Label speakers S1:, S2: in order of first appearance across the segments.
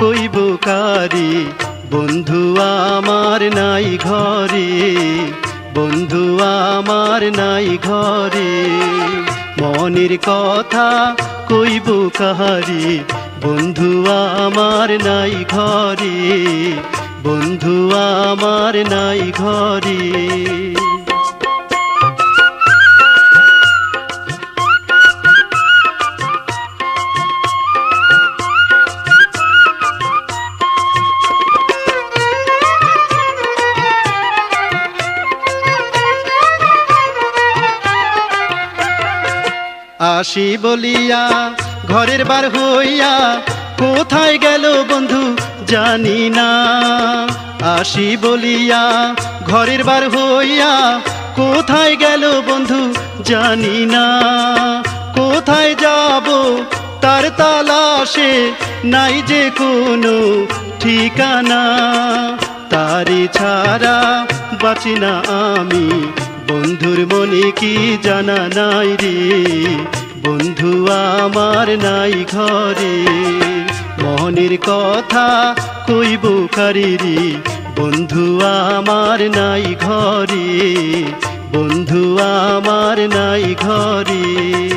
S1: কইব কারি? বন্ধু আমার নাই ঘরে। বন্ধু আমার নাই ঘরে। মনের কথা কইব কাহারি বন্ধু আমার নাই ঘরে। বন্ধু আমার নাই ঘরে। আসি বলিয়া, ঘরের বার হইয়া কোথায় গেল বন্ধু জানি না। আসি বলিয়া, ঘরের বার হইয়া কোথায় গেল বন্ধু জানি না। কোথায় যাব তার তালাশে নাই যে কোনো ঠিকানা। তারি ছাড়া বাঁচি না আমি, বন্ধুর মনে কি জানা নাই রে। বন্ধু আমার নাই ঘরে। মনের কথা কইব কারিরি বন্ধু আমার নাই ঘরে। বন্ধু আমার নাই ঘরে।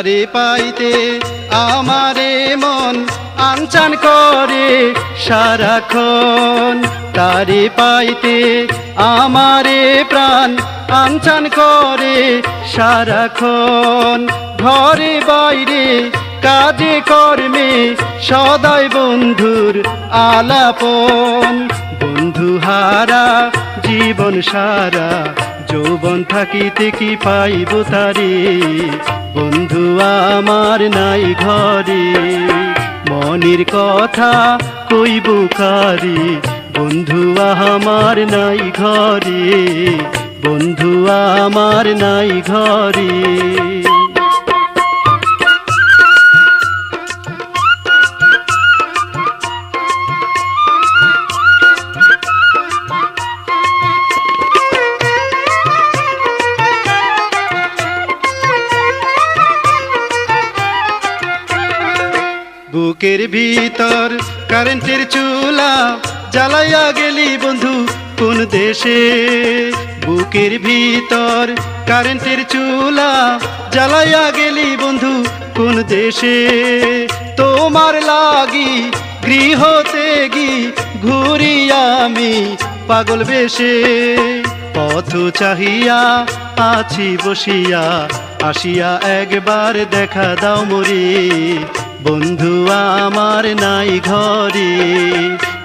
S1: তারে পাইতে আমারে মন আনচান করে সারাক্ষণ। তারে পাইতে আমারে প্রাণ আনচান করে সারাক্ষণ। ঘরে বাইরে কাজে কর্মে সদাই বন্ধুর আলাপন। বন্ধু হারা জীবন সারা যৌবন থাকিতে কি পাইব তারি? বন্ধু আমার নাই ঘরে। মনের কথা কইব কারি? বন্ধু আমার নাই ঘরে। বন্ধু আমার নাই ঘরে। বুকের ভিতর কারেন্টের চুলা জ্বালাইয়া গেলি বন্ধু কোন দেশে? বুকের ভিতর কারেন্টের চুলা জ্বালাইয়া গেলি বন্ধু কোন দেশে? তোমার লাগি গৃহতে গি ঘুরি আমি পাগল বেশে। পথ চাহিয়া আছি বসিয়া, আসিয়া একবার দেখা দাও মরি। বন্ধু আমার নাই ঘরে,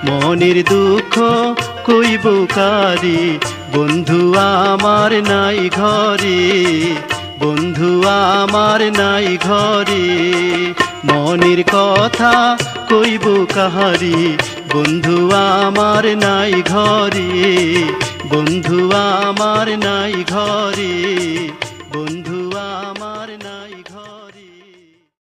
S1: মনের দুঃখ কইব কারি বন্ধু আমার নাই ঘরে, বন্ধু আমার নাই ঘরে, মনের কথা কইব কাহারি বন্ধু আমার নাই ঘরে, বন্ধু আমার নাই ঘরে।